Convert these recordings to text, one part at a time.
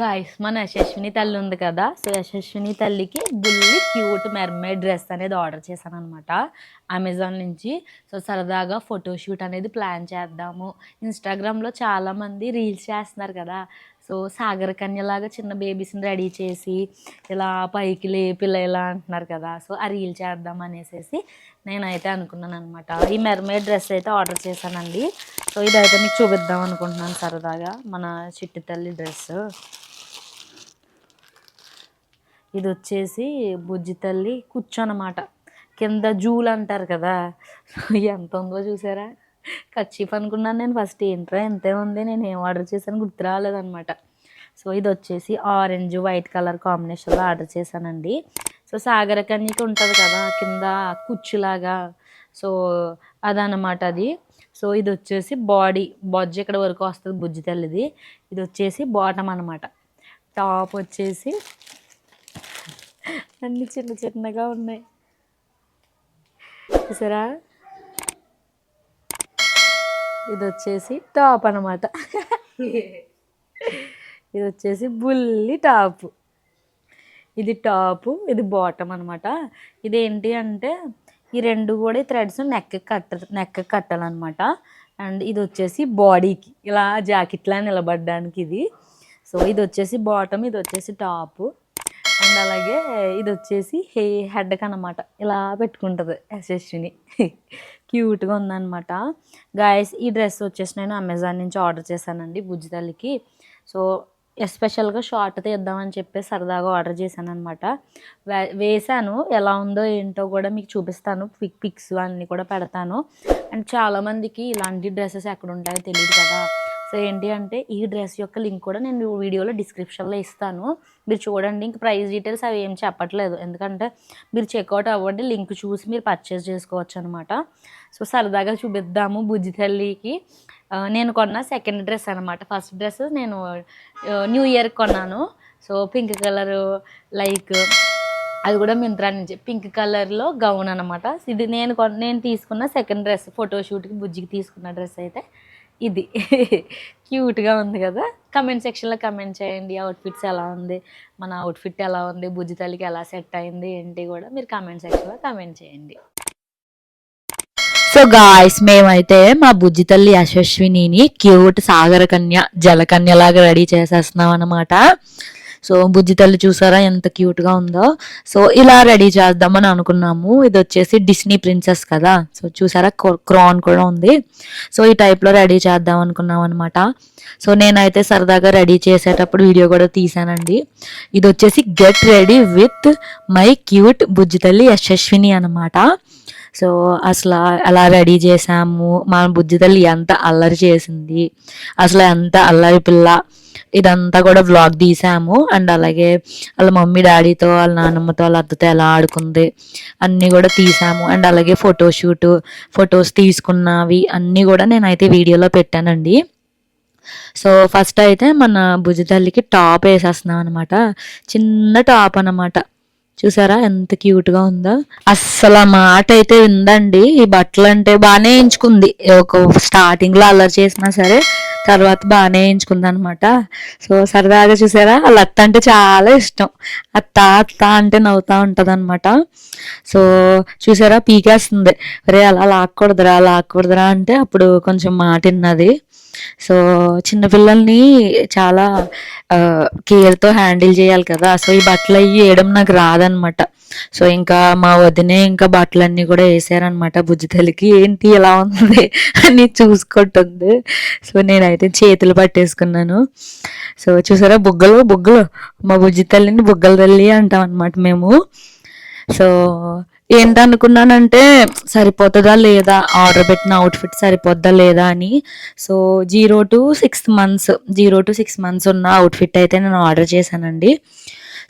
Guys మన యశస్విని తల్లి ఉంది కదా సో యశస్విని తల్లికి బుల్లి క్యూట్ మెర్మేడ్ డ్రెస్ అనేది ఆర్డర్ చేశాను అనమాట అమెజాన్ నుంచి. సో సరదాగా ఫోటోషూట్ అనేది ప్లాన్ చేద్దాము. ఇన్స్టాగ్రామ్లో చాలామంది రీల్స్ చేస్తున్నారు కదా సో సాగర కన్యలాగా చిన్న బేబీస్ని రెడీ చేసి ఇలా పైకి లేపి ఇలా ఇలా అంటున్నారు కదా సో ఆ రీల్ చేద్దాం అనేసి నేనైతే అనుకున్నాను అనమాట ఈ మెర్మేడ్ డ్రెస్ అయితే ఆర్డర్ చేశానండి. సో ఇదైతే మీకు చూపిద్దాం అనుకుంటున్నాను సరదాగా మన చిట్టి తల్లి డ్రెస్ ఇది వచ్చేసి బుజ్జి తల్లి కుచ్చు అనమాట కింద జూలు అంటారు కదా. ఎంత ఉందో చూసారా? ఖర్చీఫ్ అనుకున్నాను నేను ఫస్ట్. ఏంట్రా ఎంతే ఉంది? నేను ఏం ఆర్డర్ చేశాను గుర్తు రాలేదనమాట సో ఇది వచ్చేసి ఆరెంజ్ వైట్ కలర్ కాంబినేషన్లో ఆర్డర్ చేశానండి. సో సాగర కన్యకి ఉంటుంది కదా కింద కుచ్చులాగా. సో అదనమాట అది. సో ఇది వచ్చేసి బాడీ బొజ్జ ఇక్కడ వరకు వస్తుంది బుజ్జి తల్లిది. ఇది వచ్చేసి బాటమ్ అనమాట టాప్ వచ్చేసి అన్ని చిన్న చిన్నగా ఉన్నాయి. చూసారా? ఇది వచ్చేసి టాప్ అనమాట ఇది వచ్చేసి బుల్లి టాప్. ఇది టాపు ఇది బాటమ్ అనమాట ఇది ఏంటి అంటే ఈ రెండు కూడా థ్రెడ్స్ నెక్ కట్ట నెక్ కట్టాలన్నమాట. అండ్ ఇది వచ్చేసి బాడీకి ఇలా జాకెట్లా నిలబడడానికి ఇది. సో ఇది వచ్చేసి బాటమ్ ఇది వచ్చేసి టాప్. అండ్ అలాగే ఇది వచ్చేసి హే హెడ్కి అనమాట ఇలా పెట్టుకుంటుంది యశస్విని క్యూట్గా ఉందన్నమాట. గాయస్ ఈ డ్రెస్ వచ్చేసి నేను అమెజాన్ నుంచి ఆర్డర్ చేశానండి బుజ్జి తల్లికి. సో ఎస్పెషల్గా షార్ట్ తీద్దామని చెప్పి సరదాగా ఆర్డర్ చేశాను అనమాట వే వేసాను ఎలా ఉందో ఏంటో కూడా మీకు చూపిస్తాను. పిక్ పిక్స్ అన్నీ కూడా పెడతాను. అండ్ చాలామందికి ఇలాంటి డ్రెస్సెస్ ఎక్కడ ఉంటాయో తెలియదు కదా. సో ఏంటి అంటే ఈ డ్రెస్ యొక్క లింక్ కూడా నేను వీడియోలో డిస్క్రిప్షన్లో ఇస్తాను. మీరు చూడండి ఇంక ప్రైస్ డీటెయిల్స్ అవి ఏం చెప్పట్లేదు. ఎందుకంటే మీరు చెక్అవుట్ అవ్వండి లింక్ చూసి మీరు పర్చేస్ చేసుకోవచ్చు అనమాట సో సరదాగా చూపిద్దాము బుజ్జి తల్లికి. నేను కొన్న సెకండ్ డ్రెస్ అనమాట ఫస్ట్ డ్రెస్ నేను న్యూ ఇయర్ కొన్నాను. సో పింక్ కలర్ లైక్ అది కూడా మింత్రా నుంచి. పింక్ కలర్లో గౌన్ అనమాట ఇది నేను కొన్న నేను తీసుకున్న సెకండ్ డ్రెస్ ఫోటోషూట్కి బుజ్జికి తీసుకున్న డ్రెస్ అయితే. ఇది. క్యూట్గా ఉంది కదా. కమెంట్ సెక్షన్లో కమెంట్ చేయండి అవుట్ఫిట్స్ ఎలా ఉంది మన అవుట్ఫిట్ ఎలా ఉంది బుజ్జి తల్లికి ఎలా సెట్ అయింది ఏంటి కూడా మీరు కమెంట్ సెక్షన్లో కమెంట్ చేయండి. సో గాయస్ మేమైతే మా బుజ్జి తల్లి యశస్వినిని క్యూట్ సాగర కన్య జలకన్యలాగా రెడీ చేసేస్తున్నాం అనమాట సో బుజ్జి తల్లి చూసారా ఎంత క్యూట్గా ఉందో? సో ఇలా రెడీ చేద్దామని అనుకున్నాము. ఇది వచ్చేసి డిస్నీ ప్రిన్సెస్ కదా. సో చూసారా క్రాన్ కూడా ఉంది. సో ఈ టైప్లో రెడీ చేద్దాం అనుకున్నాం అనమాట సో నేనైతే సరదాగా రెడీ చేసేటప్పుడు వీడియో కూడా తీసానండి. ఇది వచ్చేసి get ready with my cute బుజ్జి తల్లి యశస్విని అనమాట సో అసలు అలా రెడీ చేసాము. మా బుజ్జి తల్లి ఎంత అల్లరి చేసింది. అసలు ఎంత అల్లరి పిల్ల. ఇదంతా కూడా వ్లాగ్ తీసాము. అండ్ అలాగే వాళ్ళ మమ్మీ డాడీతో వాళ్ళ నాన్నమ్మతో వాళ్ళ అత్తతో ఎలా ఆడుకుంది అన్నీ కూడా తీసాము. అండ్ అలాగే ఫోటోషూట్ ఫొటోస్ తీసుకున్నవి అన్నీ కూడా నేనైతే వీడియోలో పెట్టానండి. సో ఫస్ట్ అయితే మన భుజితల్లికి టాప్ వేసేస్తున్నాం అనమాట చిన్న టాప్ అన్నమాట. చూసారా ఎంత క్యూట్గా ఉందో. అస్సలు ఆ మాట అయితే ఉందండి ఈ బట్టలు అంటే బాగానే ఎంచుకుంది. ఒక స్టార్టింగ్లో అల్లరి చేసినా సరే తర్వాత బాగానే ఎంచుకుంది అనమాట సో సరదాగా చూసారా? వాళ్ళ అత్త అంటే చాలా ఇష్టం. అత్త అత్త అంటే నవ్వుతా ఉంటుంది అనమాట సో చూసారా? పీకేస్తుంది. రే అలా లాక్కూడదురా లాక్కూడదురా అంటే అప్పుడు కొంచెం మాట విన్నది సో చిన్నపిల్లల్ని చాలా కేర్తో హ్యాండిల్ చేయాలి కదా. సో ఈ బట్టలు అవి వేయడం నాకు రాదనమాట. సో ఇంకా మా వదినే ఇంకా బట్టలన్నీ కూడా వేసారనమాట బుజ్జితల్లికి ఏంటి ఎలా ఉంది? అని చూసుకుంటుంది. సో నేనైతే చేతులు పట్టేసుకున్నాను. సో చూసారా బుగ్గలు బుగ్గలు. మా బుజ్జితల్లిని బుగ్గల తల్లి అంటాం అనమాట మేము. సో ఏంటనుకున్నానంటే సరిపోతుందా లేదా? ఆర్డర్ పెట్టిన అవుట్ఫిట్ సరిపోద్దా లేదా అని. So zero to six months zero to six months ఉన్న అవుట్ఫిట్ అయితే నేను ఆర్డర్ చేశానండి.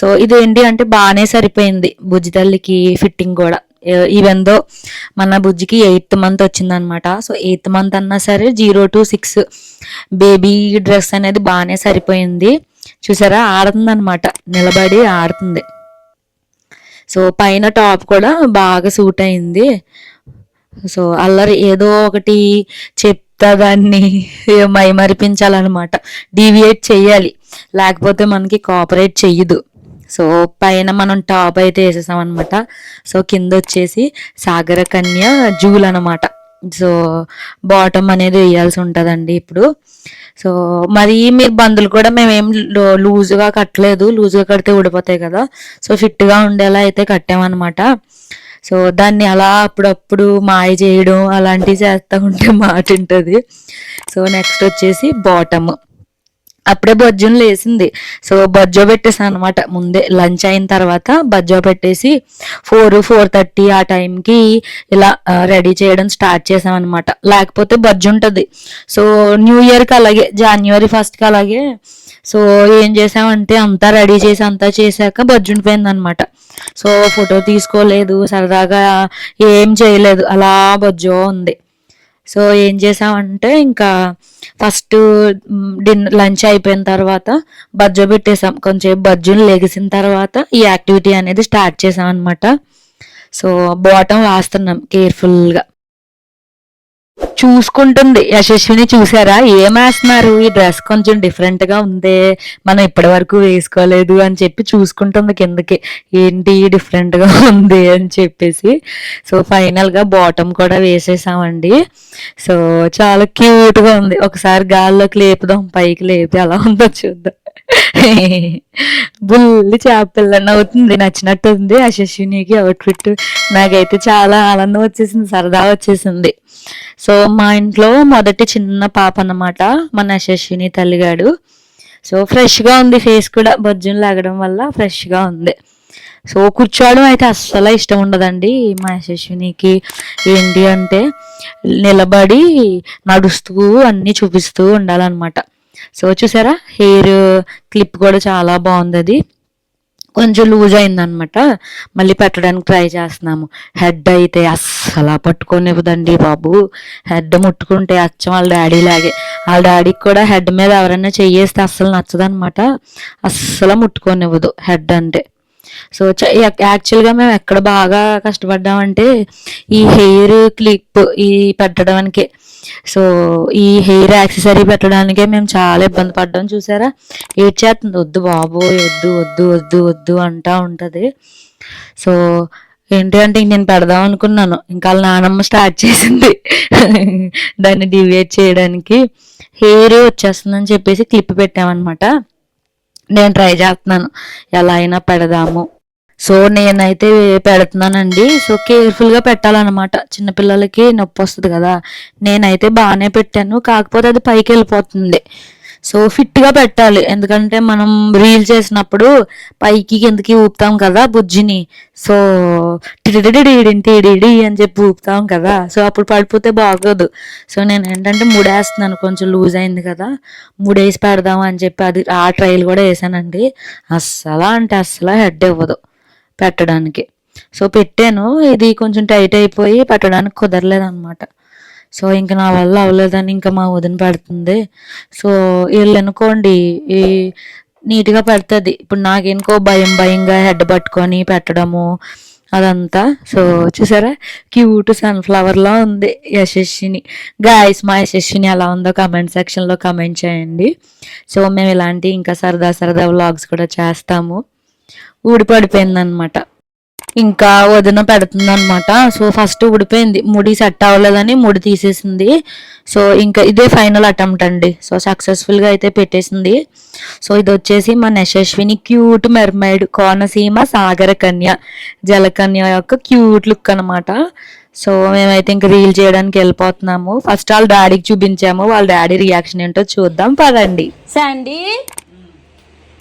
సో ఇదేంటి అంటే బాగానే సరిపోయింది. బుజ్జి తల్లికి ఫిట్టింగ్ కూడా. ఈవెందో మన బుజ్జికి ఎయిత్ మంత్ వచ్చిందనమాట. సో ఎయిత్ మంత్ అన్నా సరే zero to six baby dress అనేది బాగానే సరిపోయింది. చూసారా? ఆడుతుంది అనమాట నిలబడి ఆడుతుంది. సో పైన టాప్ కూడా బాగా సూట్ అయింది. సో అల్లరి ఏదో ఒకటి చెప్తా దాన్ని మైమరిపించాలన్నమాట. డీవియేట్ చేయాలి లేకపోతే మనకి కోఆపరేట్ చెయ్యదు. సో పైన మనం టాప్ అయితే వేసేసాం అనమాట సో కింద వచ్చేసి సాగర కన్య జూల్ అనమాట సో బాటమ్ అనేది వేయాల్సి ఉంటుందండి ఇప్పుడు. సో మరి మీరు బందులు కూడా మేమేం లో- లూజుగా కట్టలేదు. లూజుగా కడితే ఊడిపోతాయి కదా. సో ఫిట్గా ఉండేలా అయితే కట్టామన్నమాట. సో దాన్ని అలా అప్పుడప్పుడు మాయ చేయడం అలాంటివి చేస్తూ ఉంటే మాట ఉంటుంది సో నెక్స్ట్ వచ్చేసి బాటమ్. అప్పుడే బొజ్జును లేసింది. సో బజ్జో పెట్టేసాను అనమాట ముందే లంచ్ అయిన తర్వాత బజ్జో పెట్టేసి ఫోర్ ఫోర్ థర్టీ ఆ టైంకి ఇలా రెడీ చేయడం స్టార్ట్ చేసామన్నమాట లేకపోతే బజ్జు ఉంటుంది. సో న్యూ ఇయర్కి అలాగే జనవరి ఫస్ట్కి అలాగే సో ఏం చేసామంటే అంతా రెడీ చేసి అంతా చేశాక బజ్జు ఉండిపోయిందనమాట సో ఫోటో తీసుకోలేదు సరదాగా ఏం చేయలేదు. అలా బజ్జో ఉంది. సో ఏం చేసామంటే ఇంకా ఫస్ట్ డిన్నర్ లంచ్ అయిపోయిన తర్వాత బజ్జో పెట్టేసాం. కొంచెం బజ్జుని లెగిసిన తర్వాత ఈ యాక్టివిటీ అనేది స్టార్ట్ చేసాం అనమాట సో బాటం వేస్తున్నాం కేర్ఫుల్గా. చూసుకుంటుంది. యశస్విని చూసారా? ఏం వేస్తున్నారు? ఈ డ్రెస్ కొంచెం డిఫరెంట్గా ఉంది. మనం ఇప్పటి వరకు వేసుకోలేదు అని చెప్పి చూసుకుంటుంది కిందకి. ఏంటి డిఫరెంట్గా ఉంది అని చెప్పేసి. సో ఫైనల్గా బాటమ్ కూడా వేసేసామండి. సో చాలా క్యూట్గా ఉంది. ఒకసారి గాల్లోకి లేపుదాం పైకి లేపి అలా ఉందో చూద్దాం. బుల్లి చేపల్లన్న అవుతుంది. నచ్చినట్టు ఉంది యశస్వినికి. అవుట్ఫిట్ నాకైతే చాలా ఆనందం వచ్చేసింది. సరదా వచ్చేసింది. సో మా ఇంట్లో మొదటి చిన్న పాప అన్నమాట మన యశస్విని తల్లిగాడు. సో ఫ్రెష్గా ఉంది ఫేస్ కూడా బొజ్జును లాగడం వల్ల ఫ్రెష్గా ఉంది. సో కూర్చోవడం అయితే అస్సలు ఇష్టం ఉండదండి మా యశస్వినికి ఏంటి అంటే నిలబడి నడుస్తూ అన్నీ చూపిస్తూ ఉండాలన్నమాట. సో చూసారా? హెయిర్ క్లిప్ కూడా చాలా బాగుంది అది. కొంచెం లూజ్ అయిందనమాట మళ్ళీ పెట్టడానికి ట్రై చేస్తున్నాము. హెడ్ అయితే అస్సలు పట్టుకోనివ్వదండి బాబు. హెడ్ ముట్టుకుంటే అచ్చం వాళ్ళ డాడీ లాగే. వాళ్ళ డాడీకి కూడా హెడ్ మీద ఎవరైనా చెయ్యేస్తే అస్సలు నచ్చదనమాట అస్సలు ముట్టుకోనివ్వదు హెడ్ అంటే. సో చ- యాక్చువల్గా మేము ఎక్కడ బాగా కష్టపడ్డామంటే ఈ హెయిర్ క్లిప్ ఈ పెట్టడానికి. సో ఈ హెయిర్ యాక్సెసరీ పెట్టడానికే మేము చాలా ఇబ్బంది పడ్డాం చూసారా? ఏడ్చేస్తుంది వద్దు బాబు వద్దు వద్దు వద్దు వద్దు అంటా ఉంటుంది. సో ఏంటి అంటే ఇంక నేను పెడదాం అనుకున్నాను. ఇంకా వాళ్ళ నానమ్మ స్టార్ట్ చేసింది. దాన్ని డివియేట్ చేయడానికి. హెయిర్ వచ్చేస్తుందని చెప్పేసి క్లిప్ పెట్టామన్నమాట. నేను ట్రై చేస్తున్నాను. ఎలా అయినా పెడదాము. సో నేనైతే పెడుతున్నానండి. సో కేర్ఫుల్గా పెట్టాలన్నమాట. చిన్నపిల్లలకి నొప్పి వస్తుంది కదా. నేనైతే బాగానే పెట్టాను. కాకపోతే అది పైకి వెళ్ళిపోతుంది. సో ఫిట్గా పెట్టాలి. ఎందుకంటే మనం రీల్ చేసినప్పుడు పైకి కిందకి ఊపుతాం కదా బుజ్జిని. సో టిడిడి అని చెప్పి ఊపుతాం కదా. సో అప్పుడు పడిపోతే బాగోదు. సో నేను ఏంటంటే ముడేస్తున్నాను. కొంచెం లూజ్ అయింది కదా. ముడేసి పెడదాం అని చెప్పి అది ఆ ట్రైల్ కూడా వేసానండి. అస్సలు అంటే అస్సలు హెడ్ ఇవ్వదు పెట్టడానికి. సో పెట్టాను ఇది కొంచెం టైట్ అయిపోయి పెట్టడానికి కుదరలేదు అనమాట సో ఇంకా నా వల్ల అవ్వలేదని ఇంకా మా వదిన పెడుతుంది. సో వీళ్ళు అనుకోండి ఈ నీట్గా పెడుతుంది. ఇప్పుడు నాకేనుకో భయం భయంగా హెడ్ పట్టుకొని పెట్టడము అదంతా. సో చూసారా? క్యూట్ సన్ఫ్లవర్లా ఉంది యశస్విని. గాయస్ మా యశస్విని ఎలా ఉందో కమెంట్ సెక్షన్లో కమెంట్ చేయండి. సో మేము ఇలాంటి ఇంకా సరదా సరదా వ్లాగ్స్ కూడా చేస్తాము. ఊడిపడిపోయిందనమాట. ఇంకా వదిన పెడుతుంది అనమాట సో ఫస్ట్ ఊడిపోయింది. ముడి సెట్ అవ్వలేదని ముడి తీసేసింది. సో ఇంకా ఇదే ఫైనల్ అటెంప్ట్ అండి. సో సక్సెస్ఫుల్గా అయితే పెట్టేసింది. సో ఇది వచ్చేసి మన యశస్విని క్యూట్ మెర్మైడ్ కోనసీమ సాగర కన్య జలకన్య యొక్క క్యూట్ లుక్ అనమాట. సో మేమైతే ఇంకా రీల్ చేయడానికి వెళ్ళిపోతున్నాము. ఫస్ట్ వాళ్ళ డాడీకి చూపించాము. వాళ్ళ డాడీ రియాక్షన్ ఏంటో చూద్దాం. పదండి. శాండీ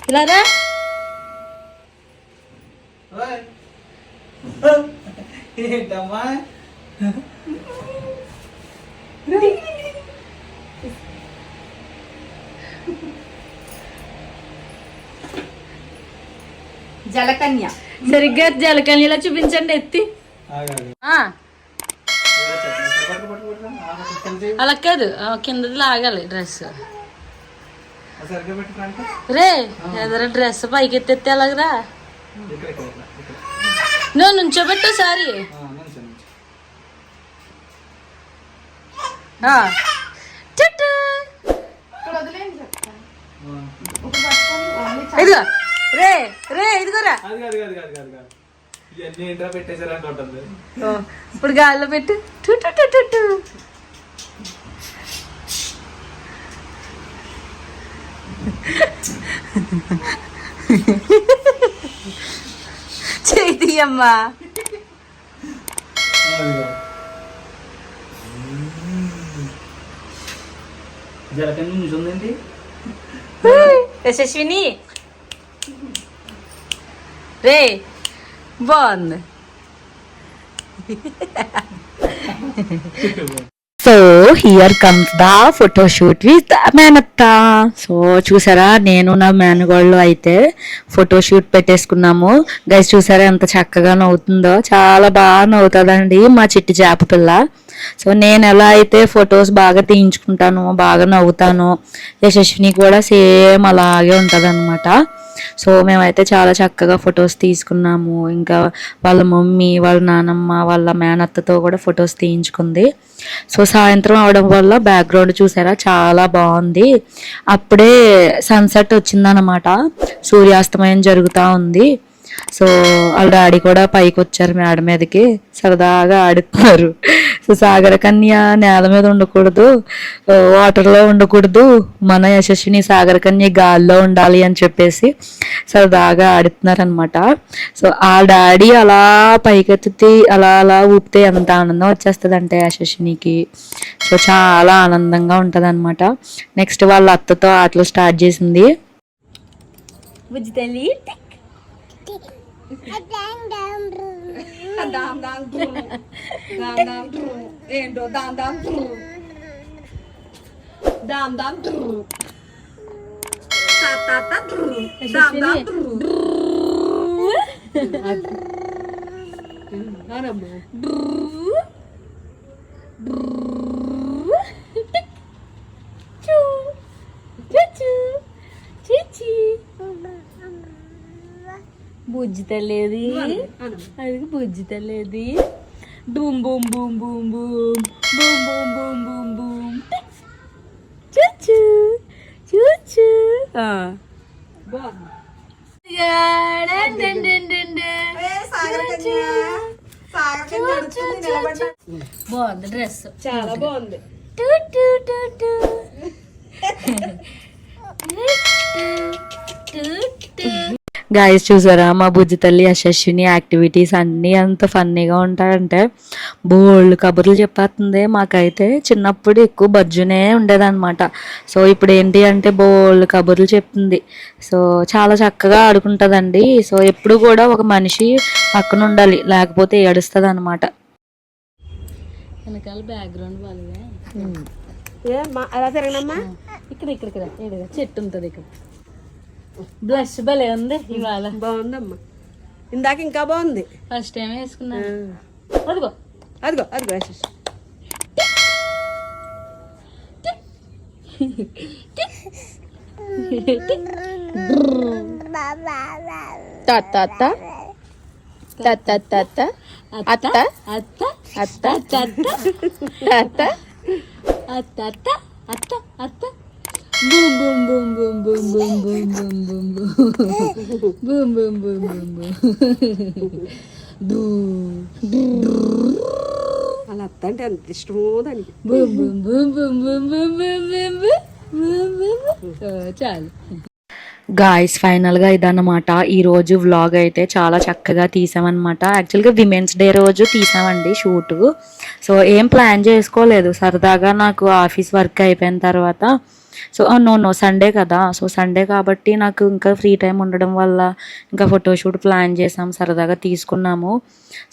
ఇలా ఏంటమ్మా? జలకన్య. సరిగ్గా జలకన్యలా చూపించండి ఎత్తి. అలా కాదు ఆ, కిందది లాగాలి డ్రెస్. రే ఎదర డ్రెస్ పైకి ఎత్తెత్తే ఎలాగరా? నువ్వు నుంచోబెట్టు సారీ. ఇదిగో. రే రే ఇదిగోరా. ఇప్పుడు గాల్లో పెట్టు. టు టు Ha ha ha. itu ya ma jalan kan ini zon nanti? Esa Shwini Re Bon. So here comes the photoshoot with మేనత్త సో చూసారా? నేను నా మేనగోళ్ళు అయితే ఫోటోషూట్ పెట్టేసుకున్నాము. గైస్ చూసారా ఎంత చక్కగా నవ్వుతుందో? చాలా బాగా నవ్వుతుందండి మా చిట్టి చేప పిల్ల. సో నేను ఎలా అయితే ఫొటోస్ బాగా తీయించుకుంటాను బాగా నవ్వుతాను యశస్విని కూడా సేమ్ అలాగే ఉంటుంది సో మేమైతే చాలా చక్కగా ఫొటోస్ తీసుకున్నాము. ఇంకా వాళ్ళ మమ్మీ వాళ్ళ నానమ్మ వాళ్ళ మేనత్తతో కూడా ఫొటోస్ తీయించుకుంది. సో సాయంత్రం అవడం వల్ల బ్యాక్గ్రౌండ్ చూసారా? చాలా బాగుంది. అప్పుడే సన్సెట్ వచ్చిందనమాట సూర్యాస్తమయం జరుగుతూ ఉంది. సో వాళ్ళ డాడీ కూడా పైకి వచ్చారు మేడ మీదకి. సరదాగా ఆడుతున్నారు సో సాగర కన్య నేల మీద ఉండకూడదు వాటర్లో ఉండకూడదు మన యశస్విని సాగర కన్య గాల్లో ఉండాలి అని చెప్పేసి సరదాగా ఆడుతున్నారు అనమాట సో ఆ డాడీ అలా పైకెత్తి అలా అలా ఊపితే ఎంత ఆనందం వచ్చేస్తుంది అంటే యశస్వినికి. సో చాలా ఆనందంగా ఉంటుంది అనమాట నెక్స్ట్ వాళ్ళ అత్తతో ఆటలు స్టార్ట్ చేసింది. బుజ్జి తల్లి dam dam dru. Dam dam dru. Endo dam dam dru. Dam dam dru. Tata tata dru. Dam dam dru. Dru. Arab తల్లేది అది బుజ్జి తల్లేది boom boom boom boom boom boom boom boom boom. Boom చూచు చూచు బాగుంది dress చాలా బాగుంది. Guys చూసారా? మా బుజ్జి తల్లి యశస్విని యాక్టివిటీస్ అన్నీ అంత ఫన్నీగా ఉంటాయంటే బోల్డ్ కబుర్లు చెప్పేస్తుంది మాకైతే. చిన్నప్పుడు ఎక్కువ బజ్జునే ఉండేదన్నమాట. సో ఇప్పుడు ఏంటి అంటే బోల్డ్ కబుర్లు చెప్తుంది. సో చాలా చక్కగా ఆడుకుంటుందండి. సో ఎప్పుడు కూడా ఒక మనిషి పక్కన ఉండాలి లేకపోతే ఏడుస్తుంది అనమాట వెనకాల బ్యాక్గ్రౌండ్ వాళ్ళే ఏ మా అలా తిరగనమ్మా. ఇక్కడ ఇక్కడ చెట్టు ఉంటుంది ఇక్కడ. బ్లష్ భలే ఉంది ఇవాళ బాగుందమ్మా. ఇందాక ఇంకా బాగుంది. ఫస్ట్ టైం వేసుకున్నాను అదిగో. అదిగో అదిగో యశస్ అత్త అత్త. అత్త అత్త. అత్త అత్త అత్త అత్త అత్త. అత్త అత్త boom boom boom boom boom boom boom boom boom boom boom boom boom boom అలా అత్త అంటే అంత ఇష్టమో దానికి boom boom boom boom boom boom boom boom boom చాలు గాయస్ ఫైనల్గా ఇదన్నమాట ఈరోజు వ్లాగ్ అయితే చాలా చక్కగా తీసామన్నమాట యాక్చువల్గా విమెన్స్ డే రోజు తీసామండి షూట్ సో ఏం ప్లాన్ చేసుకోలేదు సరదాగా నాకు ఆఫీస్ వర్క్ అయిపోయిన తర్వాత సో నో నో సండే కదా. సో సండే కాబట్టి నాకు ఇంకా ఫ్రీ టైం ఉండడం వల్ల ఇంకా ఫోటోషూట్ ప్లాన్ చేసాం సరదాగా తీసుకున్నాము.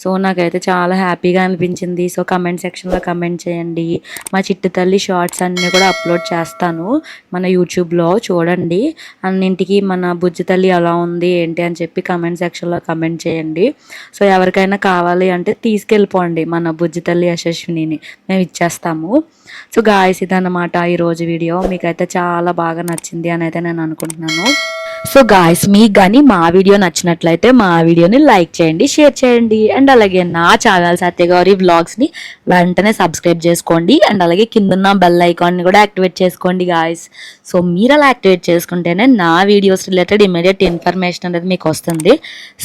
సో నాకైతే చాలా హ్యాపీగా అనిపించింది. సో కమెంట్ సెక్షన్లో కమెంట్ చేయండి. మా చిట్టు తల్లి షార్ట్స్ అన్నీ కూడా అప్లోడ్ చేస్తాను మన యూట్యూబ్లో చూడండి. అన్నింటికి మన బుజ్జి తల్లి ఎలా ఉంది ఏంటి అని చెప్పి కమెంట్ సెక్షన్లో కమెంట్ చేయండి. సో ఎవరికైనా కావాలి అంటే తీసుకెళ్ళిపోండి మన బుజ్జి తల్లి యశస్వినిని. మేము ఇచ్చేస్తాము. సో గాయస్ ఇదన్నమాట ఈరోజు వీడియో. మీకైతే చాలా బాగా నచ్చింది అని అయితే నేను అనుకుంటున్నాను. సో గాయస్ మీకు కానీ మా వీడియో నచ్చినట్లయితే మా వీడియోని లైక్ చేయండి షేర్ చేయండి. అండ్ అలాగే నా ఛానల్ సత్యగౌరి వ్లాగ్స్ని వెంటనే సబ్స్క్రైబ్ చేసుకోండి. అండ్ అలాగే కిందన్న బెల్ ఐకాన్ని కూడా యాక్టివేట్ చేసుకోండి గాయస్ సో మీరు అలా యాక్టివేట్ చేసుకుంటేనే నా వీడియోస్ రిలేటెడ్ ఇమీడియట్ ఇన్ఫర్మేషన్ అనేది మీకు వస్తుంది.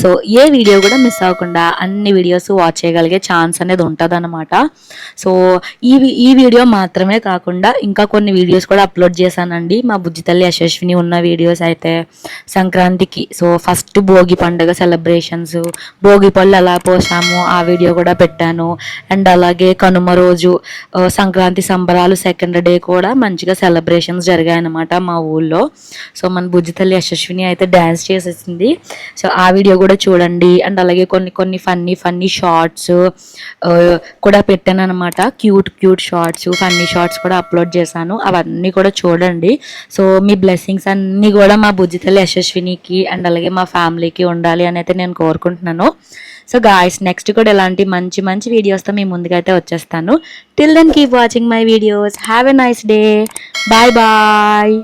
సో ఏ వీడియో కూడా మిస్ అవ్వకుండా అన్ని వీడియోస్ వాచ్ చేయగలిగే ఛాన్స్ అనేది ఉంటుంది సో ఈ ఈ వీడియో మాత్రమే కాకుండా ఇంకా కొన్ని వీడియోస్ కూడా అప్లోడ్ చేశానండి. మా బుజ్జి తల్లి యశస్విని ఉన్న వీడియోస్ అయితే. సంక్రాంతికి. సో ఫస్ట్ భోగి పండుగ సెలబ్రేషన్స్ భోగి పళ్ళు ఎలా పోసాము ఆ వీడియో కూడా పెట్టాను. అండ్ అలాగే కనుమ రోజు సంక్రాంతి సంబరాలు సెకండ్ డే కూడా మంచిగా సెలబ్రేషన్స్ జరిగాయనమాట మా ఊళ్ళో. సో మన బుజ్జి తల్లి యశస్విని అయితే డ్యాన్స్ చేసేసింది. సో ఆ వీడియో కూడా చూడండి. అండ్ అలాగే కొన్ని కొన్ని ఫన్నీ ఫన్నీ షార్ట్స్ కూడా పెట్టాను అనమాట cute cute shorts funny shorts కూడా అప్లోడ్ చేశాను. అవన్నీ కూడా చూడండి. సో మీ బ్లెస్సింగ్స్ అన్నీ కూడా మా బుజ్జితల్లి తల్లి యశస్వినికి అండ్ అలాగే మా ఫ్యామిలీకి ఉండాలి అని అయితే నేను కోరుకుంటున్నాను. సో గాయస్ నెక్స్ట్ కూడా ఇలాంటి మంచి మంచి వీడియోస్తో మీ ముందుకైతే వచ్చేస్తాను. Till then keep watching my videos have a nice day bye bye